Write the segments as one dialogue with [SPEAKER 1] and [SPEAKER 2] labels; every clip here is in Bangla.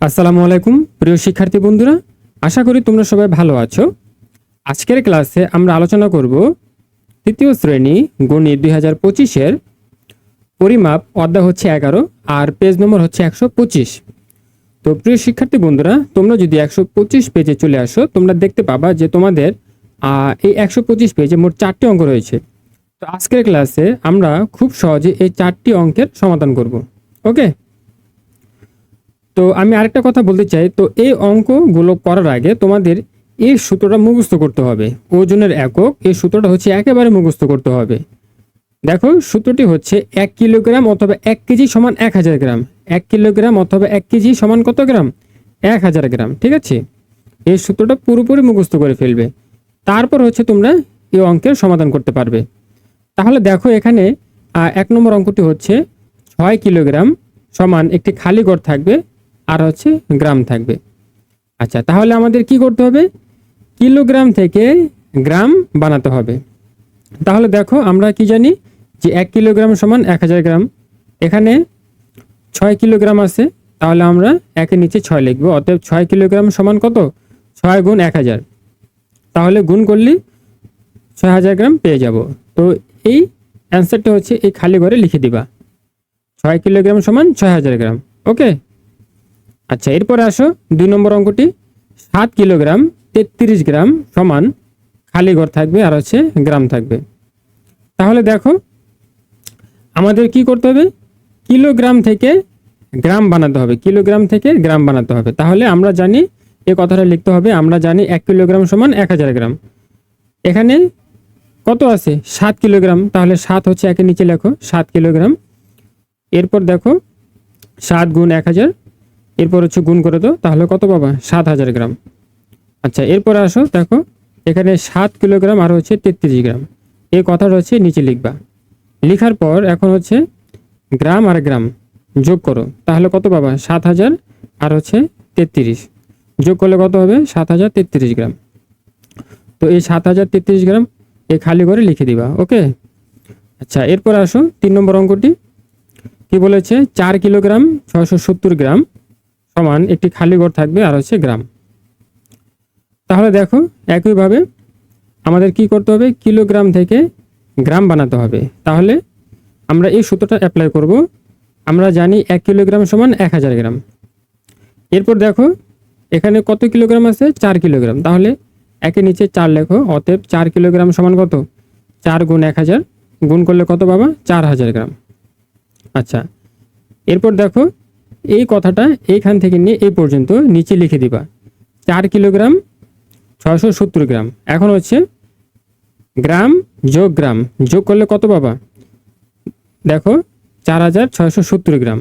[SPEAKER 1] আসসালামু আলাইকুম, প্রিয় শিক্ষার্থী বন্ধুরা। আশা করি তোমরা সবাই ভালো আছো। আজকের ক্লাসে আমরা আলোচনা করব তৃতীয় শ্রেণি গণিত দুই হাজার পঁচিশের পরিমাপ, অধ্যায় হচ্ছে এগারো আর পেজ নম্বর হচ্ছে একশো পঁচিশ। তো প্রিয় শিক্ষার্থী বন্ধুরা, তোমরা যদি একশো পঁচিশ পেজে চলে আসো, তোমরা দেখতে পাবা যে তোমাদের এই একশো পঁচিশ পেজে মোট চারটি অঙ্ক রয়েছে। তো আজকের ক্লাসে আমরা খুব সহজে এই চারটি অঙ্কের সমাধান করব। ওকে? তো আমি আরেকটা কথা বলতে চাই, তো এই অঙ্কগুলো করার আগে তোমাদের এই সূত্রটা মুখস্থ করতে হবে। ওজনের একক, এই সূত্রটা হচ্ছে একেবারে মুখস্থ করতে হবে। দেখো, সূত্রটি হচ্ছে এক কিলোগ্রাম অথবা এক কেজি সমান এক হাজার গ্রাম। এক কিলোগ্রাম অথবা এক কেজি সমান কত গ্রাম? এক হাজার গ্রাম, ঠিক আছে? এই সূত্রটা পুরোপুরি মুখস্থ করে ফেলবে। তারপর হচ্ছে তোমরা এই অঙ্কের সমাধান করতে পারবে। তাহলে দেখো এখানে এক নম্বর অঙ্কটি হচ্ছে ছয় কিলোগ্রাম সমান একটি খালি ঘর থাকবে আর হচ্ছে গ্রাম থাকবে। আচ্ছা তাহলে আমাদের কি করতে হবে? কিলোগ্রাম থেকে গ্রাম বানাতে হবে। তাহলে দেখো, আমরা কি জানি যে এক কিলোগ্রাম সমান এক হাজার গ্রাম। এখানে ছয় কিলোগ্রাম আছে, তাহলে আমরা একের নিচে ছয় লিখব। অতএব ছয় কিলোগ্রাম সমান কত? ছয় গুণ এক হাজার। তাহলে গুণ করলে ছয় হাজার গ্রাম পেয়ে যাব। তো এই অ্যান্সারটা হচ্ছে এই খালি ঘরে লিখে দিবা। ছয় কিলোগ্রাম সমান ছয় হাজার গ্রাম। ওকে? আচ্ছা এরপরে আসো, দুই নম্বর অঙ্কটি, সাত কিলোগ্রাম, তেত্রিশ গ্রাম সমান খালি ঘর থাকবে আর হচ্ছে গ্রাম থাকবে। তাহলে দেখো, আমাদের কি করতে হবে? কিলোগ্রাম থেকে গ্রাম বানাতে হবে, কিলোগ্রাম থেকে গ্রাম বানাতে হবে। তাহলে আমরা জানি এ কথাটা লিখতে হবে, আমরা জানি এক কিলোগ্রাম সমান এক হাজার গ্রাম। এখানে কত আছে? সাত কিলোগ্রাম, তাহলে সাত হচ্ছে একের নিচে লেখো, সাত কিলোগ্রাম। এরপর দেখো, সাত গুণ এক হাজার এরপর হচ্ছে গুণ করে দাও, তাহলে কত পাবা? সাত হাজার গ্রাম। আচ্ছা এরপর আসো, দেখো, এখানে সাত কিলোগ্রাম আর হচ্ছে তেত্রিশ গ্রাম। এই কথাটা হচ্ছে নিচে লিখবা। লিখার পর এখন হচ্ছে গ্রাম আর গ্রাম যোগ করো, তাহলে কত পাবা? সাত হাজার আর হচ্ছে তেত্রিশ। যোগ করলে কত হবে? সাত হাজার তেত্রিশ গ্রাম। তো এই সাত হাজার তেত্রিশ গ্রাম এই খালি করে লিখে দিবা, ওকে? আচ্ছা এরপর আসো, তিন নম্বর অঙ্কটি। কি বলেছে? চার কিলোগ্রাম ছশো সত্তর গ্রাম। সমান একটি খালি ঘর থাকবে আর হচ্ছে গ্রাম। তাহলে দেখো, একইভাবে আমাদের কি করতে হবে? কিলোগ্রাম থেকে গ্রাম বানাতে হবে। তাহলে আমরা এই সূত্রটা অ্যাপ্লাই করব। আমরা জানি এক কিলোগ্রাম সমান এক হাজার গ্রাম। এরপর দেখো, এখানে কত কিলোগ্রাম আছে? চার কিলোগ্রাম। তাহলে একের নিচে চার লেখো, অতএব চার কিলোগ্রাম সমান কত? চার গুণ এক হাজার। গুণ করলে কত পাবা? চার হাজার গ্রাম। আচ্ছা এরপর দেখো এই কথাটা এইখান থেকে নিয়ে এই পর্যন্ত নিচে লিখে দিবা। চার কিলোগ্রাম ছয়শো সত্তর গ্রাম। এখন হচ্ছে গ্রাম যোগ গ্রাম। যোগ করলে কত পাবা? দেখো, চার হাজার ছয়শো সত্তর গ্রাম।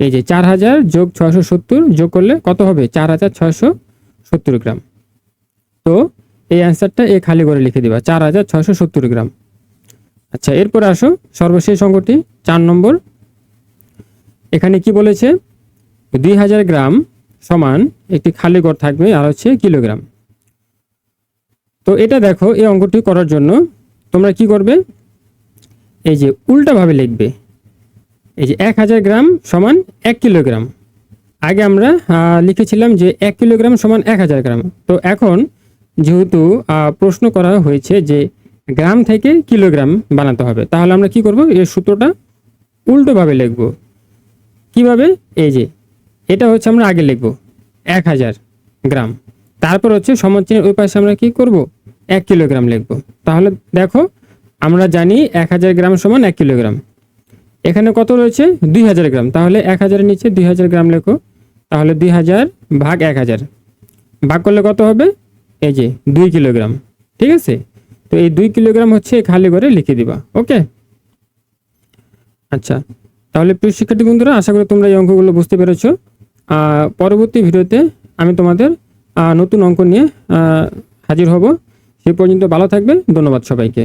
[SPEAKER 1] এই যে চার হাজার যোগ ছয়শো সত্তর যোগ করলে কত হবে? চার হাজার ছয়শো সত্তর গ্রাম। তো এই অ্যান্সারটা এ খালি করে লিখে দিবা, চার হাজার ছয়শো সত্তর গ্রাম। আচ্ছা এরপর আসো সর্বশেষ অঙ্কটি, চার নম্বর এখানে কি বলেছে? দুই হাজার গ্রাম সমান একটি খালি ঘর থাকবে, আর হচ্ছে কিলোগ্রাম। তো এটা দেখো, এই অঙ্কটি করার জন্য তোমরা কি করবে? এই যে উল্টাভাবে লিখবে। এই যে এক হাজার গ্রাম সমান এক কিলোগ্রাম। আগে আমরা লিখেছিলাম যে এক কিলোগ্রাম সমান এক হাজার গ্রাম। তো এখন যেহেতু প্রশ্ন করা হয়েছে যে গ্রাম থেকে কিলোগ্রাম বানাতে হবে, তাহলে আমরা কি করব? এই সূত্রটা উল্টোভাবে লিখব। কীভাবে? এই যে, এটা হচ্ছে আমরা আগে লিখব, এক হাজার গ্রাম। তারপর হচ্ছে সমচিনের ওই পাশে আমরা কি করব? এক কিলোগ্রাম লিখব। তাহলে দেখো, আমরা জানি এক হাজার গ্রাম সমান এক কিলোগ্রাম। এখানে কত রয়েছে? দুই হাজার গ্রাম। তাহলে এক হাজারের নিচে দুই হাজার গ্রাম লেখো। তাহলে দুই হাজার ভাগ এক হাজার। ভাগ করলে কত হবে? এই যে, দুই কিলোগ্রাম। ঠিক আছে? তো এই দুই কিলোগ্রাম হচ্ছে খালি করে লিখে দিবা। ওকে? আচ্ছা। তাহলে প্রিয় শিক্ষার্থী বন্ধুরা, আশা করি তোমরা এই অঙ্কগুলো বুঝতে পেরেছ। পরবর্তী ভিডিওতে আমি তোমাদের নতুন অঙ্ক নিয়ে হাজির হব। সে পর্যন্ত ভালো থাকবে। ধন্যবাদ সবাইকে।